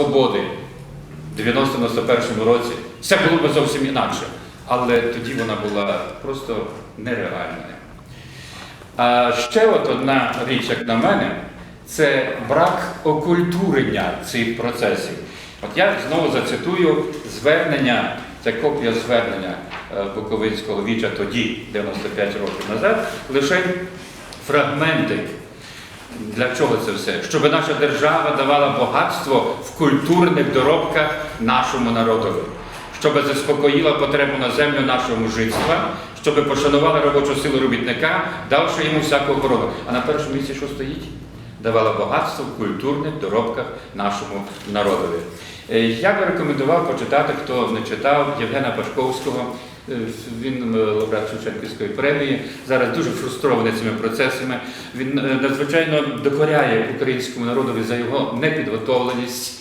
свободи в 90-91 році, все було б зовсім інакше. Але тоді вона була просто нереальною. А ще от одна річ, як на мене, це брак окультурення цих процесів. От я знову зацитую звернення, це копія звернення е, Буковинського віча тоді, 95 років назад, лише фрагменти. Для чого це все? Щоб наша держава давала багатство в культурних доробках нашому народові, щоб заспокоїла потребу на землю нашого мужицтва, щоб пошанувала робочу силу робітника, давши йому всяку охорону. А на першому місці що стоїть? Давала багатство в культурних доробках нашому народові. Е, Я би рекомендував почитати, хто не читав Євгена Пашковського. Е, Він е, лауреат Шевченківської премії, зараз дуже фрустрований цими процесами. Він е, надзвичайно докоряє українському народові за його непідготовленість,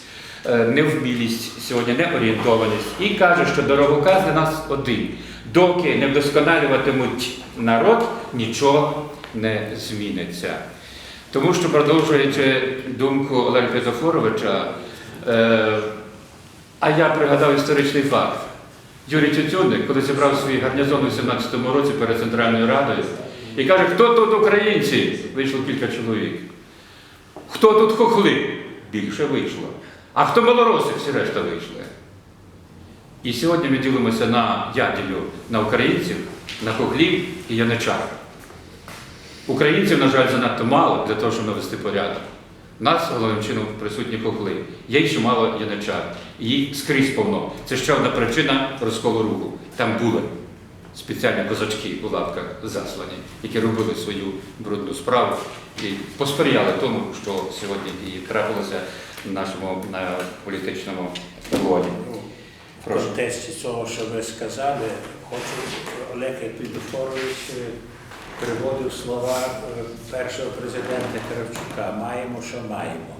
невмілість, сьогодні неорієнтованість і каже, що дороговказ для нас один. Доки не вдосконалюватимуть народ, нічого не зміниться. Тому що, продовжуючи думку Олега Фезофоровича, е, а я пригадав історичний факт. Юрій Тютюнник, коли зібрав свій гарнізон у 17-му році перед Центральною Радою, і каже, хто тут українці? Вийшло кілька чоловік. Хто тут хохли? Більше вийшло. А хто малороси, всі решта вийшли. І сьогодні ми ділимося на я на українців, на хохлів і яничар. Українців, на жаль, занадто мало для того, щоб навести порядок. Нас головним чином присутні хохли. Є ще мало яничар. Їх скрізь повно. Це ще одна причина розколу руху. Там були спеціальні козачки у лапках заслані, які робили свою брудну справу і посприяли тому, що сьогодні і трапилося в нашому на політичному воді. В контексті цього, що ви сказали, хочу Олег Епідофорович е, приводив слова е, першого президента Кравчука. Маємо, що маємо.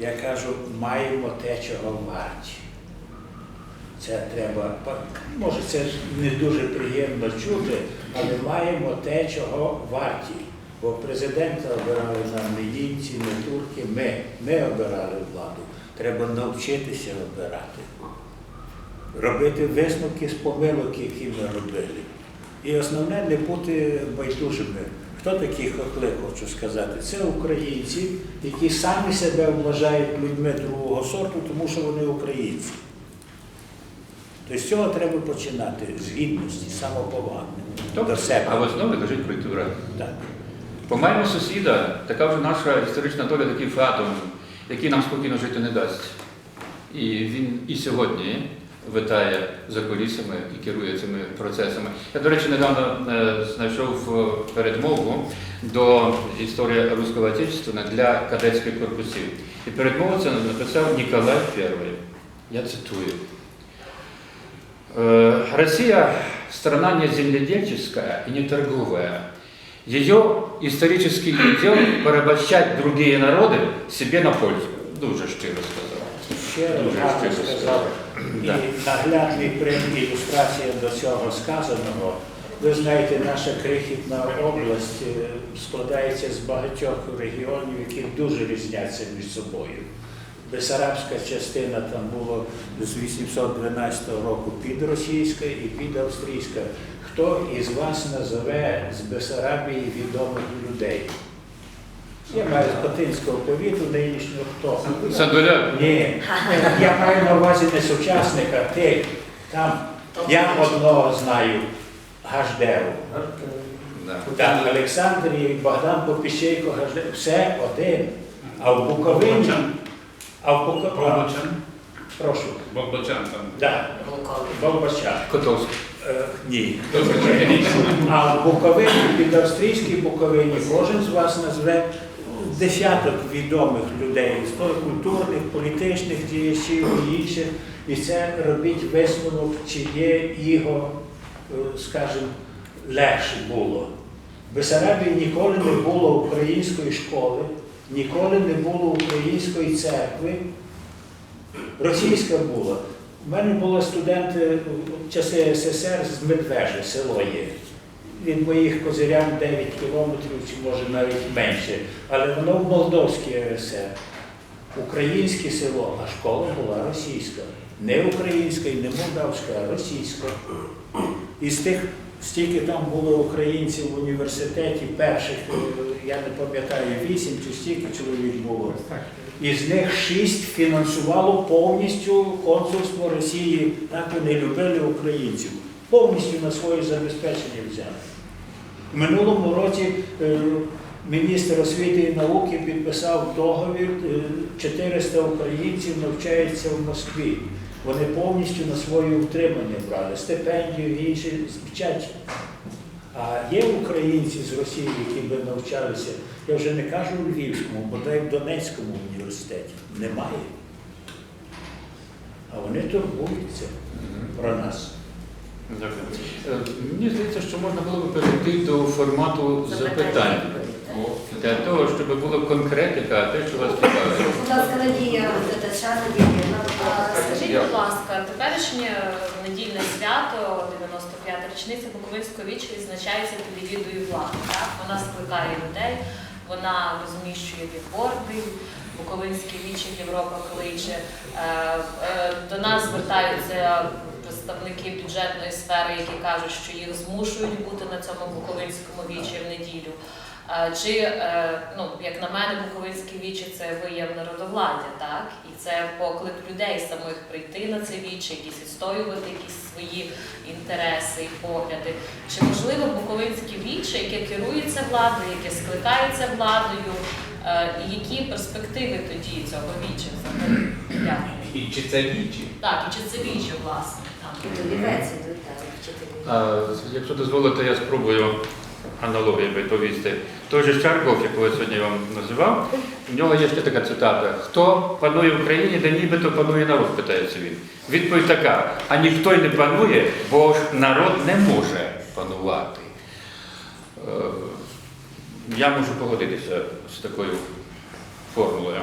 Я кажу, маємо те, чого варті. Це треба, може, це не дуже приємно чути, але маємо те, чого варті. Бо президента обирали нам не німці, не турки, ми, ми обирали владу. Треба навчитися обирати робити висновки з помилок, які ми робили. І основне не бути байдужими. Хто такі хохли, хочу сказати? Це українці, які самі себе вважають людьми другого сорту, тому що вони українці. Тобто з цього треба починати, з гідності, самоповаги до себе. А в основі лежить культура. Так. По-моєму, сусіда, така вже наша історична доля, такий фатум, який нам спокійно жити не дасть. І він і сьогодні витає за кулісами і керує цими процесами. Я, до речі, недавно е, знайшов е, передмову до історії Руського Отечества для кадетських корпусів. І передмову це написав Ніколай I. Я цитую. Э, Россия – страна не земледельческая и не торговая. Ее исторический удел – порабощать другие народы себе на пользу. Дуже щиро сказав. Дуже щиро сказав. І наглядний прям ілюстрація до цього сказаного. Ви знаєте, наша крихітна область е, складається з багатьох регіонів, які дуже різняться між собою. Бесарабська частина там було з 812 року підросійська і підавстрійська. Хто із вас назове з Бесарабії відомих людей? Я маю з Хотинського повіту нинішнього хто? Сандуля, Ні, я маю на увазі не сучасника, тих. Там я одного знаю, Гаждеру. Там Олександр Богдан Попіщейко, Гаждеру. Все один. А в Буковині. А в Буковині. Прошу. Богдачан там. Да. Богдачан. Котовський. Е, ні. А в Буковині, під австрійській Буковині, кожен з вас назве десяток відомих людей, культурних, політичних діячів і інших. І це робіть висновок, чи є його, е, скажімо, легше було. В Бесарабії ніколи не було української школи, ніколи не було української церкви. Російська була. У мене були студенти в часи СССР з Медвежа, село є. Від моїх козирян 9 кілометрів, чи може навіть менше. Але воно в Молдовській РСР. українське село, а школа була російська. Не українська і не молдавська, а російська. І з тих, стільки там було українців в університеті, перших, е, я не пам'ятаю, вісім чи стільки чоловік було. Із них шість фінансувало повністю консульство Росії. Так вони любили українців. Повністю на своє забезпечення взяли. В минулому році е, міністр освіти і науки підписав договір, е, 400 українців навчаються в Москві. Вони повністю на своє утримання брали, стипендію і інші вчать. А є українці з Росії, які би навчалися, я вже не кажу у Львівському, бодай в Донецькому університеті. Немає. А вони турбуються про нас. Дякую. Е, Мені здається, що можна було б перейти до формату запитань. Для того, щоб було конкретика, те, що вас цікавить. Будь ласка, Надія, Тетяна Надія. Скажіть, будь ласка, теперішнє недільне свято, 95-та річниця Буковинського віча відзначається під егідою влади. Так? Вона скликає людей, вона розміщує бігборди, Буковинське віче Європа кличе. Е, е, До нас звертаються представники бюджетної сфери, які кажуть, що їх змушують бути на цьому Буковинському вічі в неділю. Чи, е, ну, як на мене, Буковинське віче це вияв народовладдя, так? І це поклик людей самих прийти на це віче, якісь відстоювати якісь свої інтереси і погляди. Чи можливо Буковинське віче, яке керується владою, яке скликається владою, е, і які перспективи тоді цього віча взагалі? І чи це вічі? Так, і чи це віче, власне? Якщо дозволите, я спробую аналогію відповісти. Той же Чарков, якого я сьогодні вам називав, в нього є ще така цитата: Хто панує в Україні, де нібито панує народ, питається він. Відповідь така: а ніхто й не панує, бо народ не може панувати. Е, Я можу погодитися з такою формулою.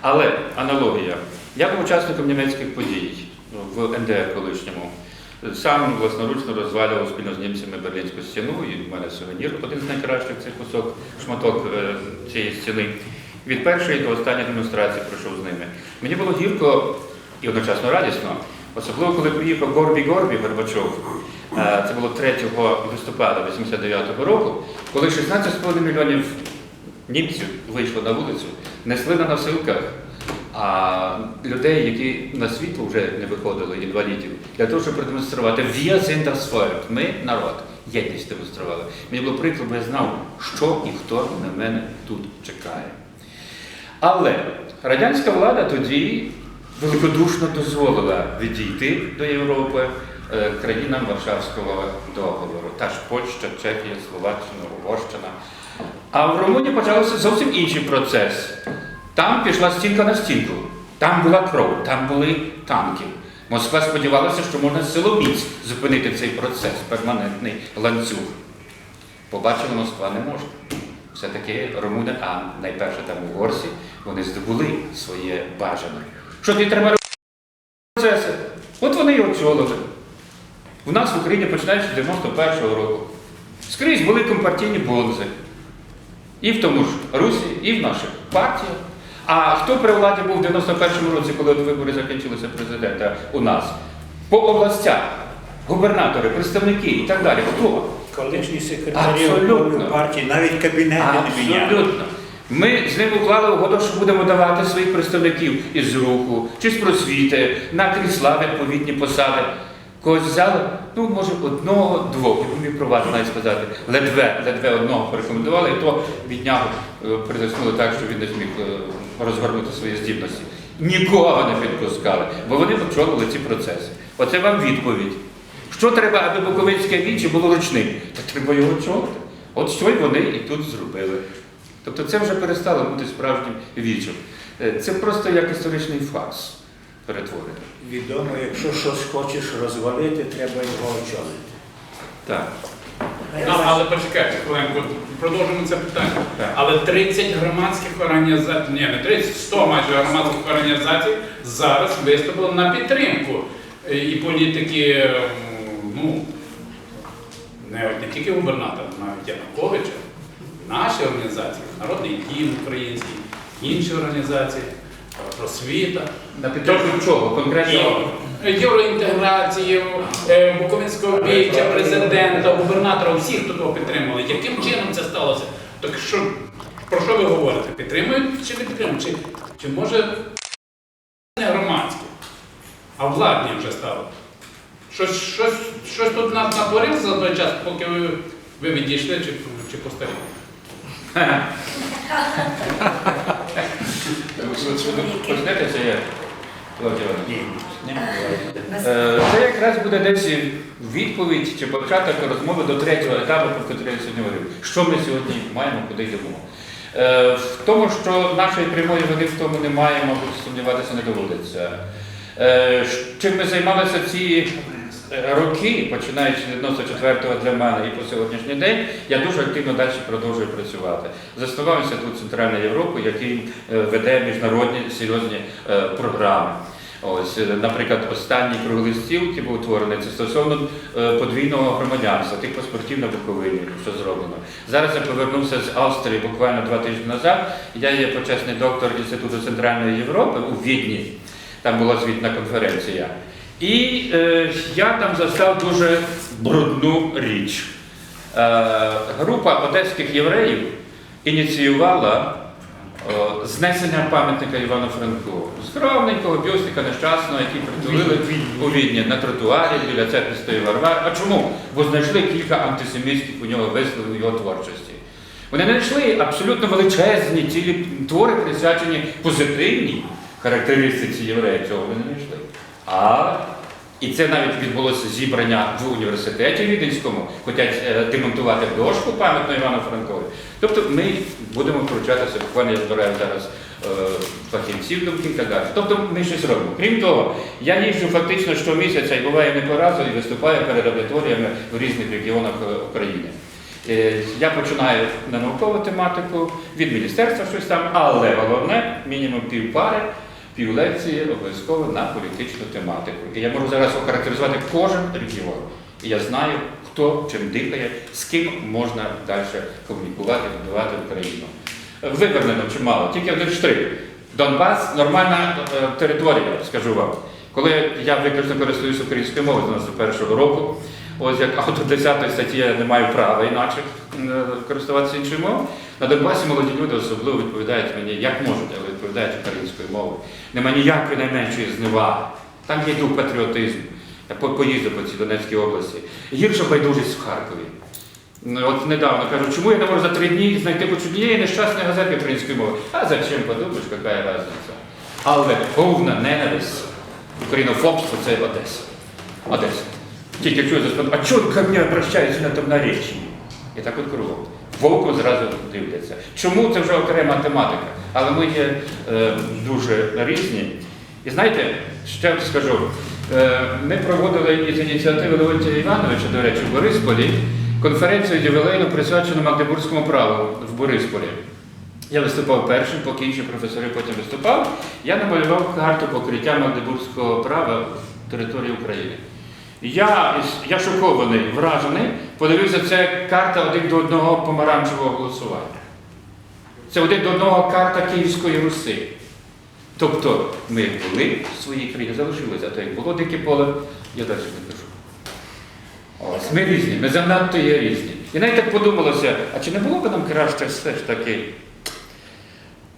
Але аналогія. Я був учасником німецьких подій в НДР колишньому. Сам власноручно розвалював спільно з німцями Берлінську стіну, і в мене сувенір один з найкращих цей кусок, шматок е, цієї стіни. Від першої до останньої демонстрації пройшов з ними. Мені було гірко і одночасно радісно, особливо коли приїхав Горбі Горбі Горбачов. Е, Це було 3 листопада 89-го року, коли 16,5 мільйонів німців вийшло на вулицю, несли на носилках а людей, які на світло вже не виходили, інвалідів, для того, щоб продемонструвати «Wir sind das Volk», ми народ, єдність демонстрували. Мені було прикро, бо я знав, що і хто на мене тут чекає. Але радянська влада тоді великодушно дозволила відійти до Європи е, країнам Варшавського договору. Та ж Польща, Чехія, Словаччина, Угорщина. А в Румунії почався зовсім інший процес. Там пішла стінка на стінку, там була кров, там були танки. Москва сподівалася, що можна силоміць зупинити цей процес, перманентний ланцюг. Побачила, Москва не може. Все-таки румуни, а найперше там угорці, вони здобули своє бажане. Що тобі треба робити процеси? От вони і очолили. У нас в Україні починаючи з 91-го року. Скрізь були компартійні бонзи. І в тому ж Русі, і в наших партіях. А хто при владі був в 91-му році, коли вибори закінчилися президента у нас? По областях, губернатори, представники і так далі. Хто? Колишні секретарі Абсолютно. партії навіть кабінети не міняли. Абсолютно. Ми з ним уклали угоду, що будемо давати своїх представників із руху чи з просвіти, на крісла відповідні посади. Когось взяли, ну, може, одного, двох, я міг про вас навіть сказати, ледве, ледве одного порекомендували, і то біднягу е, притиснули так, що він не зміг е, розгорнути свої здібності. Нікого не підпускали, бо вони очолили ці процеси. Оце вам відповідь. Що треба, аби Буковинське віче було ручним? Та треба його очолити. От що й вони і тут зробили. Тобто це вже перестало бути справжнім вічем. Е, Це просто як історичний факс перетворений. Відомо, якщо щось хочеш розвалити, треба його очолити. Так. Ну, але почекайте хвилинку, продовжимо це питання. Так. Але 30 громадських організацій, ні, не 30, 100 майже громадських організацій зараз виступили на підтримку і політики, ну, не, не тільки губернатора, навіть Януковича, наші організації, Народний дім український, інші організації. Просвіта. На підтримку чого? Конкретно? І євроінтеграцію, е, Буковинського віча, президента, губернатора, всіх, хто того підтримали. Яким чином це сталося? Так що, про що ви говорите? Підтримують чи не підтримують? Чи, чи може не громадське, а владні вже стало? Щось, щось, щось тут над- натворилося за той час, поки ви, ви відійшли чи, чи постаріли? Почнете це я? Без- Е, Це якраз буде десь відповідь чи початок розмови до третього етапу, про який я сьогодні говорив. Що ми сьогодні маємо, куди йдемо? Е, В тому, що нашої прямої води в тому немає, мабуть, сумніватися не доводиться. Е, Чим ми займалися ці е, роки, починаючи з 94-го для мене і по сьогоднішній день, я дуже активно далі продовжую працювати. Заснував інститут Центральної Європи, який е, веде міжнародні серйозні е, програми. Ось, е, наприклад, останній круглий стіл, який був утворений, це стосовно подвійного громадянства, тих паспортів на Буковині, що зроблено. Зараз я повернувся з Австрії буквально два тижні назад. Я є почесний доктор Інституту Центральної Європи у Відні. Там була звітна конференція. І е, я там застав дуже брудну річ. Е, група одеських євреїв ініціювала е, знесення пам'ятника Івану Франку. Скромненького бюстика нещасного, який притулили у Відні на тротуарі біля церкви Стої Варвар. А чому? Бо знайшли кілька антисемітських у нього висловів його творчості. Вони знайшли абсолютно величезні цілі твори, присвячені позитивній характеристиці єврея. Цього вони не знайшли. А і це навіть відбулося зібрання в університеті Віденському, хочуть е, демонтувати дошку пам'ятну Івану Франкові. Тобто ми будемо втручатися, буквально я збираю зараз е, фахівців думки і так далі. Тобто ми щось робимо. Крім того, я їжджу фактично щомісяця і буває не по разу і виступаю перед аудиторіями в різних регіонах е, України. Я починаю на наукову тематику, від міністерства щось там, але головне мінімум пів лекції обов'язково на політичну тематику. І я можу зараз охарактеризувати кожен регіон. І я знаю, хто чим дихає, з ким можна далі комунікувати, будувати Україну. Вивернено чимало, тільки один штрих. Донбас нормальна е, територія, скажу вам. Коли я виключно користуюся українською мовою з 91-го року, ось як автор 10 статті я не маю права інакше е, користуватися іншою мовою. На Донбасі молоді люди особливо відповідають мені, як можуть, але відповідають українською мовою. Нема ніякої найменшої зневаги. Там є дух патріотизму. Я по- поїздив по цій Донецькій області. Гірша байдужість в Харкові. Ну, От недавно кажу, чому я не можу за три дні знайти хоч однієї нещасної газети української мови? А зачем подумаєш, яка разниця? Але повна ненависть, українофобство це Одеса. Одеса. Тільки чую за а чого ко мені обращаються на тому наречі? І так от кругом. Вовком зразу дивляться. Чому це вже окрема тематика? Але ми є е, дуже різні. І знаєте, ще скажу, е, ми проводили із ініціативи Леонтія Івановича, до речі, в Борисполі, конференцію ювілейну присвячену Магдебурзькому праву в Борисполі. Я виступав першим, поки інші професори потім виступали. Я намалював карту покриття Магдебурзького права території України. Я, я шокований, вражений, подивився, це карта один до одного помаранчевого голосування. Це один до одного карта Київської Руси. Тобто ми були в своїй країні, залишилися, то як було дике поле, я далі не кажу. Ми різні, ми занадто є різні. І навіть так подумалося, а чи не було б нам краще все ж таки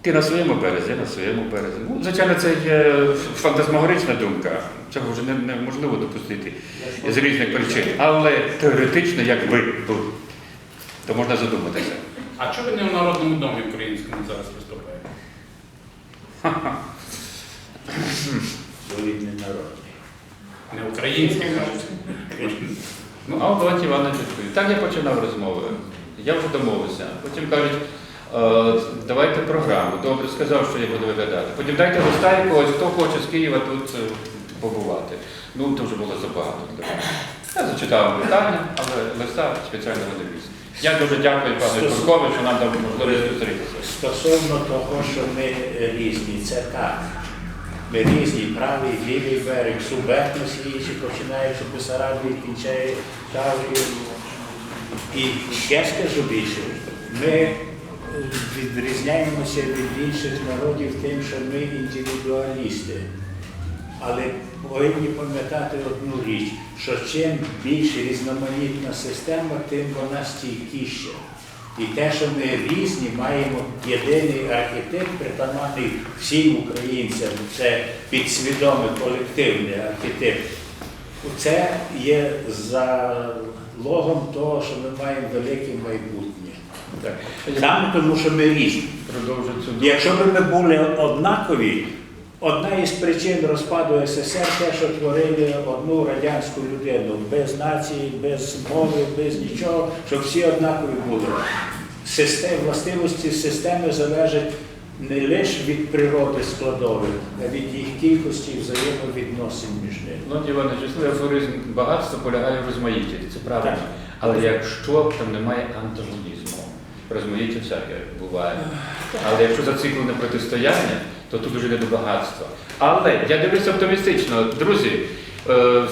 ти на своєму березі, я на своєму березі. Ну, звичайно, це є фантазмагорична думка. Цього вже не- неможливо допустити з різних причин. Але теоретично, якби був, то можна задуматися. А чого ви не в Народному домі українському зараз виступаєте? Солідний народ. Не український, кажуть. Ну, а от Іванович відповів. Так я починав розмову. Я вже домовився. Потім кажуть, «Е, давайте програму. Добре, сказав, що я буду виглядати. Потім дайте листа якогось, хто хоче з Києва тут е, побувати. Ну, то вже було забагато для мене. Я зачитав питання, але листа спеціального не віз. Я дуже дякую пану Куркові, що нам дав можливість зустрітися. Стосовно того, що ми е, різні, це так. Ми різні, правий, лівий берег, субетності інші, починаючи Бесарабії, кінчає Таврію. І я скажу більше, ми відрізняємося від інших народів тим, що ми індивідуалісти. Але повинні пам'ятати одну річ, що чим більш різноманітна система, тим вона стійкіша. І те, що ми різні, маємо єдиний архетип, притаманний всім українцям, це підсвідомий колективний архетип. Це є залогом того, що ми маємо велике майбутнє. Так. Саме тому, що ми різні. Якщо б ми були однакові, одна із причин розпаду СССР те, що творили одну радянську людину без нації, без мови, без нічого, щоб всі однакові були. Систем, властивості системи залежать не лише від природи складових, а від їх кількості і взаємовідносин між ними. Ну, Іване, чесливий афоризм багатство полягає в розмаїтті, це правильно. Так. Але якщо там немає антагонізму, розмаїття всяке буває. Але якщо зациклене протистояння, то тут вже не до багатства. Але я дивлюся оптимістично. Друзі, е,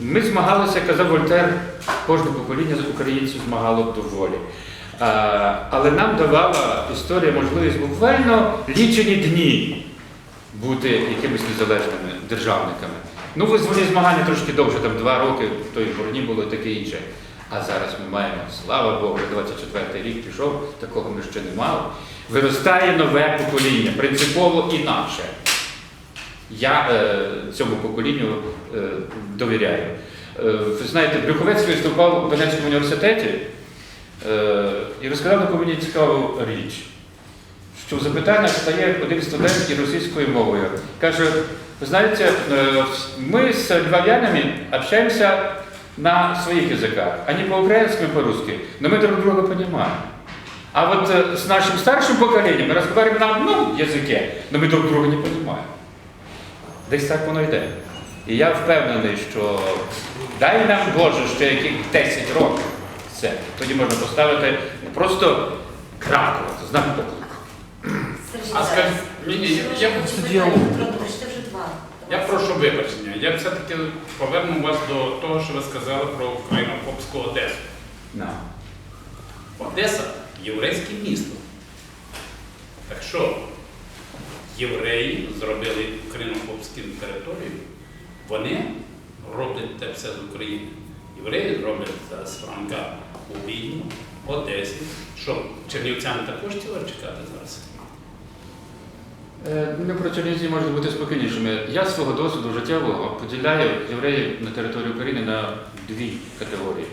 ми змагалися, казав Вольтер, кожне покоління українців змагало до волі. Але нам давала історія можливість буквально лічені дні бути якимись незалежними державниками. Ну, визвольні змагання трошки довше, там два роки, в той борні було таке інше. А зараз ми маємо, слава Богу, 24-й рік пішов, такого ми ще не мали. Виростає нове покоління, принципово інакше. Я е, цьому поколінню е, довіряю. Е, ви знаєте, Брюховець виступав у Донецькому університеті е, і розказав таку мені цікаву річ що в запитаннях стає один студент і російською мовою. Каже, ви знаєте, е, ми з львов'янами общаемся на своих языках, а не по-украински и по-русски, но мы друг друга понимаем. А вот э, с нашим старшим поколением мы разговариваем на одном языке, но ми друг друга не понимаем. Десь так воно йде. І я впевнений, що дай нам Боже ще яких 10 років це. Тоді можна поставити не просто крапку, а знак оклику. Сергій, А скажіть, ні, ні, я- я Це це питання діалог. про- прочти вже два. Я прошу вибачення. Я все-таки поверну вас до того, що ви сказали про українопопську Одесу. На. Одеса єврейське місто. Так що євреї зробили українопопську територію, вони роблять те все з України. Євреї роблять це з Франка у Відні, Одесі. Що, чернівцям також тіло чекати зараз? Е, Ми про Чернівці можемо бути спокійнішими. Я з свого досвіду життєвого поділяю євреїв на території України на дві категорії: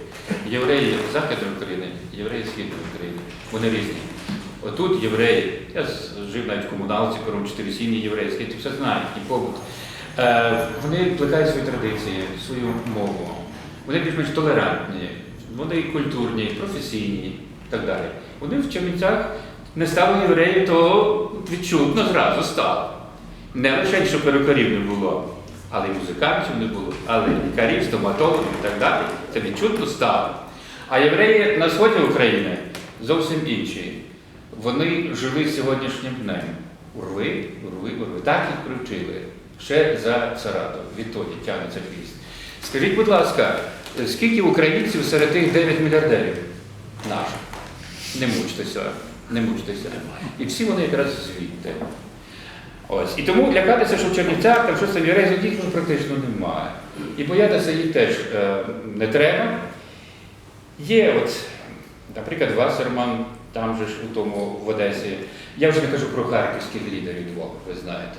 євреї Західної України, євреї Східної України. Вони різні. Отут євреї, я жив навіть в комуналці, кором чотири сім'ї єврейські, ти все знають, і побут. Е, Вони плекають свої традиції, свою мову. Вони більш-менш толерантні, вони культурні, професійні і так далі. Вони в Чернівцях не стали євреї, то відчутно зразу стало. Не лише, що перукарів не було, але й музикантів не було, але й лікарів, стоматологів і так далі. Це відчутно стало. А євреї на сході України зовсім інші. Вони жили сьогоднішнім днем. Урви, урви, урви. Так їх привчили. Ще за Саратов. Відтоді тягнеться хвіст. Скажіть, будь ласка, скільки українців серед тих 9 мільярдерів наших? Не мучтеся, не мучтеся. І всі вони якраз звідти. Ось. І тому лякатися, що в Чернівцях там щось єврейських вже практично немає. І боятися їх теж е, не треба. Є от, наприклад, Вассерман, там же ж у тому в Одесі. Я вже не кажу про харківських лідерів двох, ви знаєте.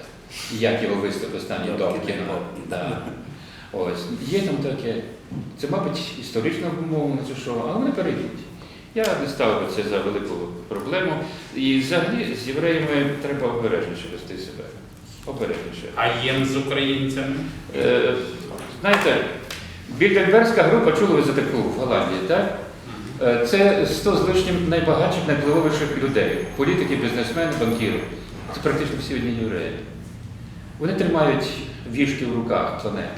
І Як його виступ останній Добкіна. Да. Ось. Є там таке. Це, мабуть, історично обумовлено чи що, але вони перейдуть. Я не ставив це за велику проблему. І взагалі з євреями треба обережніше вести себе. Обережніше. А їм з українцями? Е, знаєте, Більденбергська група чули ви за таку в Голландії, так? Е, Це 100 з лишнім найбагатших, найвпливовіших людей, політики, бізнесмени, банкіри. Це практично всі одні євреї. Вони тримають вішки в руках планети.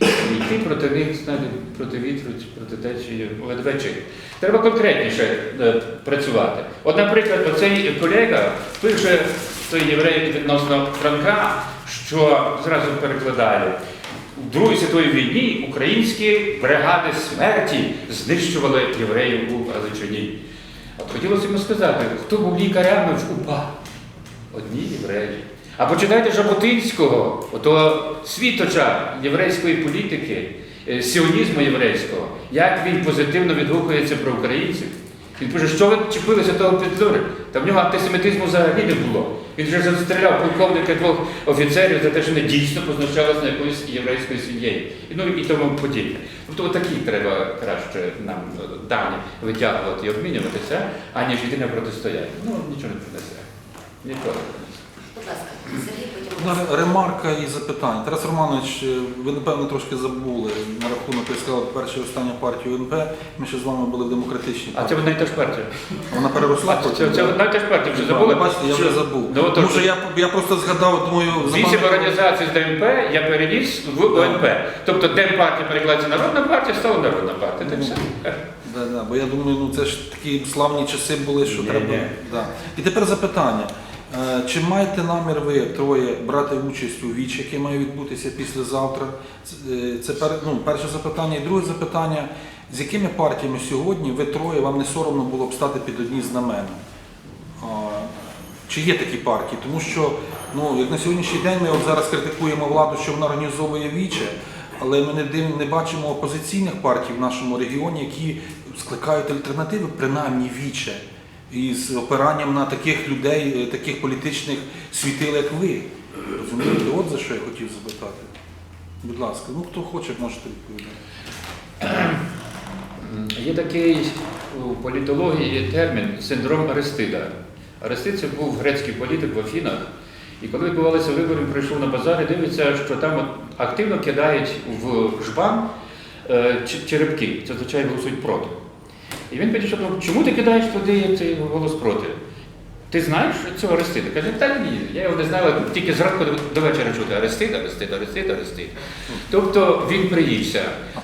І йти проти них, проти вітру, проти течії, ледвечі. Треба конкретніше е, працювати. От, наприклад, оцей колега пише цей єврей відносно Франка, що зразу перекладає. У Другій світовій війні українські бригади смерті знищували євреїв у Галичині. От хотілося йому сказати, хто був лікарями в УПА? Одні євреї. А почитайте Жаботинського, ото світоча єврейської політики, е, сіонізму єврейського, як він позитивно відгукується про українців. Він пише, що ви чепилися того підлюри? Та в нього антисемітизму взагалі не було. Він вже застріляв полковника двох офіцерів за те, що вони дійсно позначалися на якоюсь єврейською сім'єю. Ну і тому подібне. Тобто отакі треба краще нам е, дані витягувати і обмінюватися, аніж єдине протистояння. Ну, нічого не принесе. Ніколи не принесе. Будь ласка, Сергій, потім. Одна ремарка і запитання. Тарас Романович, е, ви напевно трошки забули на рахунок, ви сказали, перша і остання партія УНП. Ми ще з вами були в демократичній А це партії. одна і та ж партія. Вона переросла А, це, це, одна і та ж партія вже забули? Бачите, я вже забув. Ну, Тому що я, я просто згадав, думаю, Вісім організацій з ДМП я переніс в ОНП. Тобто Демпартія перекладається народна партія, стала народна партія. Так все. Да, да, бо я думаю, ну це ж такі славні часи були, що треба. Да. І тепер запитання. Е, Чи маєте намір ви троє брати участь у віч, яке має відбутися післязавтра? Це, е, ну, перше запитання. І друге запитання, з якими партіями сьогодні ви троє вам не соромно було б стати під одні знамена? Чи є такі партії? Тому що, ну, як на сьогоднішній день ми от зараз критикуємо владу, що вона організовує віче, але ми не, див- не бачимо опозиційних партій в нашому регіоні, які скликають альтернативи, принаймні віче, із опиранням на таких людей, е, таких політичних світил, як ви. Розумієте, от за що я хотів запитати. Будь ласка, ну хто хоче, можете відповідати. Є такий у політології термін синдром Аристида. Аристид це був грецький політик в Афінах. І коли відбувалися вибори, прийшов на базар і дивиться, що там активно кидають в жбан е, черепки. Це означає голосують проти. І він підійшов, ну, чому ти кидаєш туди цей голос проти? Ти знаєш цього Аристида? Каже, та ні, я його не знала, тільки зранку до- вечора чути Аристид, Аристид, Аристид, Аристид. Тобто він приївся.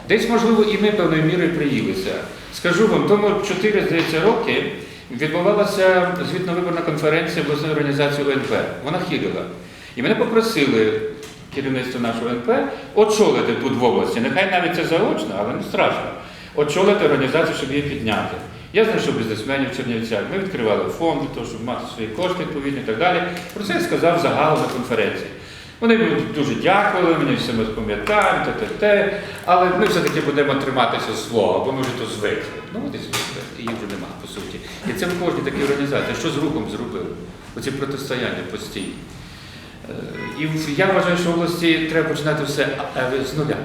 Десь, можливо, і ми певною мірою приїлися. Скажу вам, тому 4, здається, роки відбувалася звітно-виборна конференція обласної організації ОНП. Вона хірила. І мене попросили керівництво нашого НП очолити тут в області. Нехай навіть це заочно, але не страшно. Очолити організацію, щоб її підняти. Я знайшов бізнесменів в Чернівцях. Ми відкривали фонд для того, щоб мати свої кошти відповідні і так далі. Про це я сказав загалом на конференції. Вони дуже дякували, мені все ми пам'ятаємо, те, те, те, але ми все-таки будемо триматися свого, бо ми вже то звикли. Ну, от і звикли, їх вже немає, по суті. І це в кожній такій організації. Що з рухом зробили? Оці протистояння постійні. Е, І я вважаю, що в області треба починати все е, з нуля.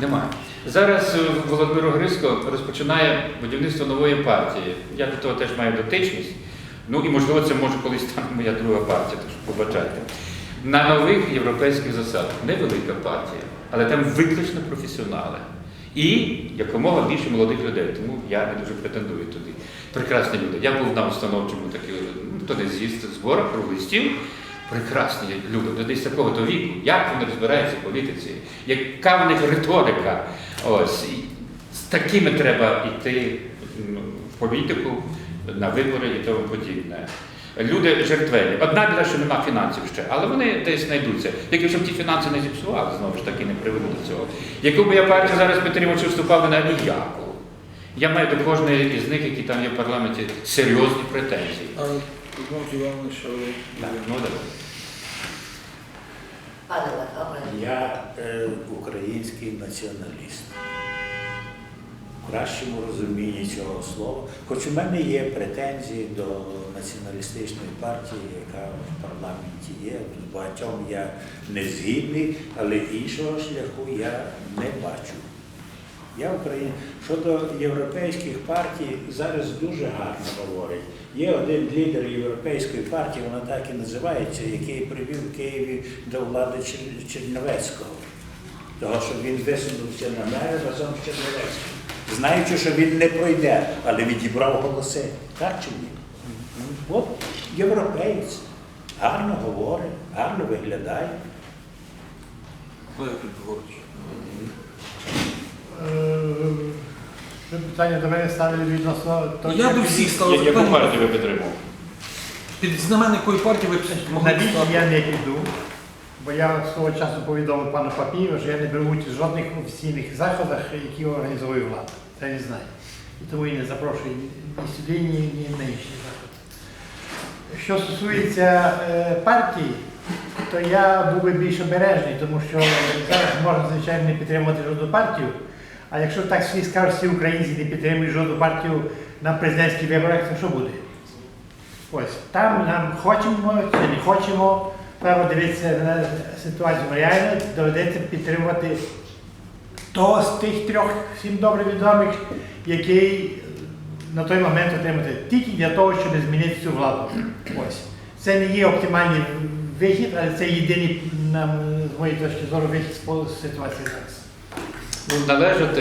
Немає. Зараз е, Володимир Огриско розпочинає будівництво нової партії. Я до того теж маю дотичність. Ну і можливо це може колись стане моя друга партія, що побачайте. На нових європейських засадах. Невелика партія, але там виключно професіонали. І якомога більше молодих людей, тому я не дуже претендую туди. Прекрасні люди. Я був на установчому такий, ну, то не з'їзд, зборах, круглий стіл. Прекрасні люди, десь такого то віку, як вони розбираються в політиці, яка в них риторика. Ось і з такими треба йти в політику, на вибори і тому подібне. Люди жертвені. Одна біда, що нема фінансів ще, але вони десь знайдуться. Тільки щоб ті фінанси не зіпсували, знову ж таки не приведу до цього. Яку б я партію зараз підтримав, чи вступав на ніяку. Я маю до кожної із них, які там є в парламенті, серйозні претензії. А Іванович, а ви? Так, ну, давай. Пане Олег. Я е, український націоналіст. В кращому розумінні цього слова. Хоч у мене є претензії до націоналістичної партії, яка в парламенті є. З багатьом я не згідний, але іншого шляху я не бачу. Я Україн... Щодо європейських партій зараз дуже гарно говорить. Є один лідер європейської партії, вона так і називається, який привів в Києві до влади Чер- Чернівецького. Того, що він висунувся на мер разом з Чернівецьким. Знаючи, що він не пройде, але відібрав голоси. Так чи ні? От європейець. Гарно говорить, гарно виглядає. Олег Григорович. Е, Питання до мене ставили відносно того, Я до всіх Я- ставив Яку питання. партію ви підтримували? Під знамен якої партії ви б могли б я не піду, бо я свого часу повідомив пану Папієву, що я не беру участь в жодних офіційних заходах, які організує влада. Це не знаю. і тому і не запрошую ні сюди, ні, ні на інші заходи. Що стосується е, партій, то я був би більш обережний, тому що зараз можна, звичайно, не підтримувати жодну партію. А якщо так всі скажуть, всі українці не підтримують жодну партію на президентських виборах, то що буде? Ось там нам хочемо чи не хочемо, треба дивитися на ситуацію реально, доведеться підтримувати того з тих трьох всім добре відомих, який на той момент отримати тільки для того, щоб змінити цю владу. Ось. Це не є оптимальний вихід, але це єдиний, з моєї точки зору, вихід з ситуації зараз. Ну, належати